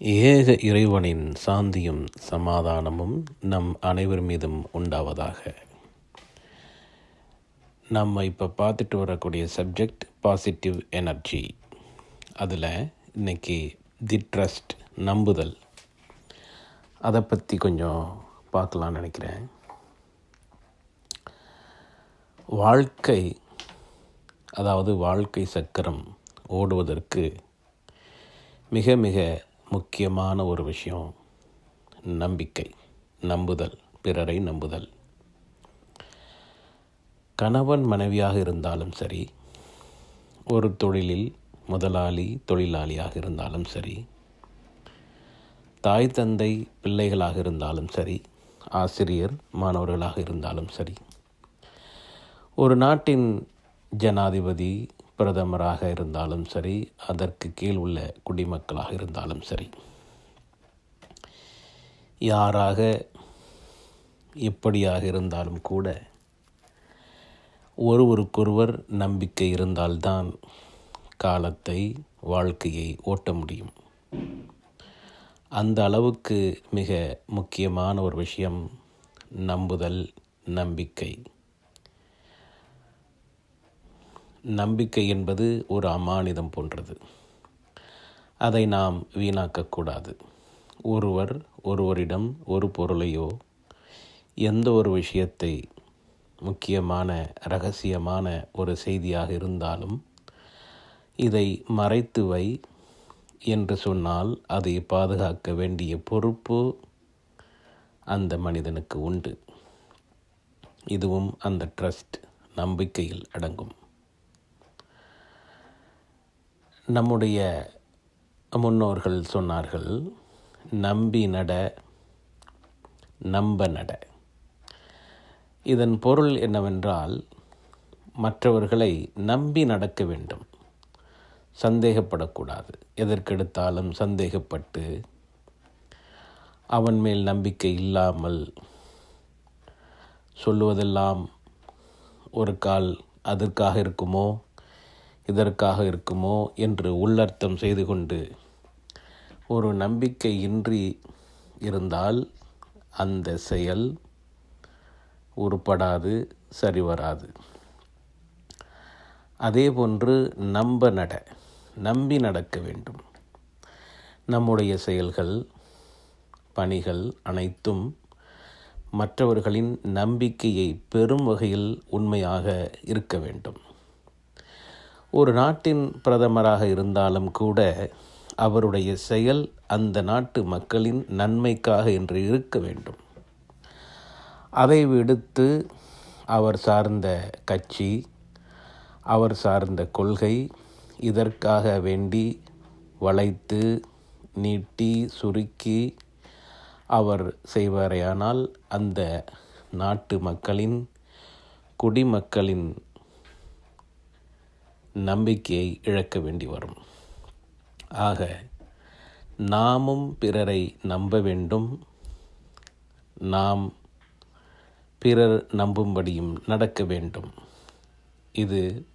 ஏக இறைவனின் சாந்தியும் சமாதானமும் நம் அனைவர் மீதும் உண்டாவதாக. நம்ம இப்போ பார்த்துட்டு வரக்கூடிய சப்ஜெக்ட் பாசிட்டிவ் எனர்ஜி அதில் இன்னைக்கு தி ட்ரஸ்ட் நம்புதல். அதை பற்றி கொஞ்சம் பார்க்கலான்னு நினைக்கிறேன். வாழ்க்கை அதாவது வாழ்க்கை சக்கரம் ஓடுவதற்கு மிக மிக முக்கியமான ஒரு விஷயம் நம்பிக்கை நம்புதல் பிறரை நம்புதல். கணவன் மனைவியாக இருந்தாலும் சரி ஒரு தொழிலில் முதலாளி தொழிலாளியாக இருந்தாலும் சரி தாய் தந்தை பிள்ளைகளாக இருந்தாலும் சரி ஆசிரியர் மாணவர்களாக இருந்தாலும் சரி ஒரு நாட்டின் ஜனாதிபதி பிரதமராக இருந்தாலும் சரி அதற்கு கீழ் உள்ள குடிமக்களாக இருந்தாலும் சரி யாராக எப்படியாக இருந்தாலும் கூட ஒருவருக்கொருவர் நம்பிக்கை இருந்தால்தான் காலத்தை வாழ்க்கையை ஓட்ட முடியும். அந்த அளவுக்கு மிக முக்கியமான ஒரு விஷயம் நம்புதல் நம்பிக்கை. நம்பிக்கை என்பது ஒரு அமானிதம் போன்றது. அதை நாம் வீணாக்கக்கூடாது. ஒருவர் ஒருவரிடம் ஒரு பொருளையோ எந்த ஒரு விஷயத்தை முக்கியமான ரகசியமான ஒரு செய்தியாக இருந்தாலும் இதை மறைத்து வை என்று சொன்னால் அதை பாதுகாக்க வேண்டிய பொறுப்பு அந்த மனிதனுக்கு உண்டு. இதுவும் அந்த ட்ரஸ்ட் நம்பிக்கையில் அடங்கும். நம்முடைய முன்னோர்கள் சொன்னார்கள் நம்பி நட நம்ப நட. இதன் பொருள் என்னவென்றால் மற்றவர்களை நம்பி நடக்க வேண்டும். சந்தேகப்படக்கூடாது. எதற்கெடுத்தாலும் சந்தேகப்பட்டு அவன் மேல் நம்பிக்கை இல்லாமல் சொல்லுவதெல்லாம் ஒரு கால் அதற்காக இருக்குமோ? இதற்காக இருக்குமோ என்று உள்ளர்த்தம் செய்து கொண்டு ஒரு நம்பிக்கையின்றி இருந்தால் அந்த செயல் உருப்படாது சரிவராது. அதே போன்று நம்ப நட நம்பி நடக்க வேண்டும். நம்முடைய செயல்கள் பணிகள் அனைத்தும் மற்றவர்களின் நம்பிக்கையை பெரும் வகையில் உண்மையாக இருக்க வேண்டும். ஒரு நாட்டின் பிரதமராக இருந்தாலும் கூட அவருடைய செயல் அந்த நாட்டு மக்களின் நன்மைக்காக என்று இருக்க வேண்டும். அதை விடுத்து அவர் சார்ந்த கட்சி அவர் சார்ந்த கொள்கை இதற்காக வேண்டி வளைத்து நீட்டி சுருக்கி அவர் செய்வாரேயானால் அந்த நாட்டு மக்களின் குடிமக்களின் நம்பிக்கையை இழக்க வேண்டி வரும். ஆக நாமும் பிறரை நம்ப வேண்டும். நாம் பிறர் நம்பும்படியும் நடக்க வேண்டும். இது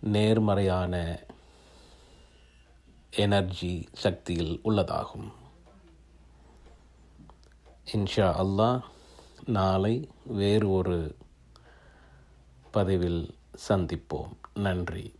நேர்மறையான எனர்ஜி சக்தியில் உள்ளதாகும். இன்ஷா அல்லாஹ் நாளை வேறு ஒரு பதிவில் சந்திப்போம். நன்றி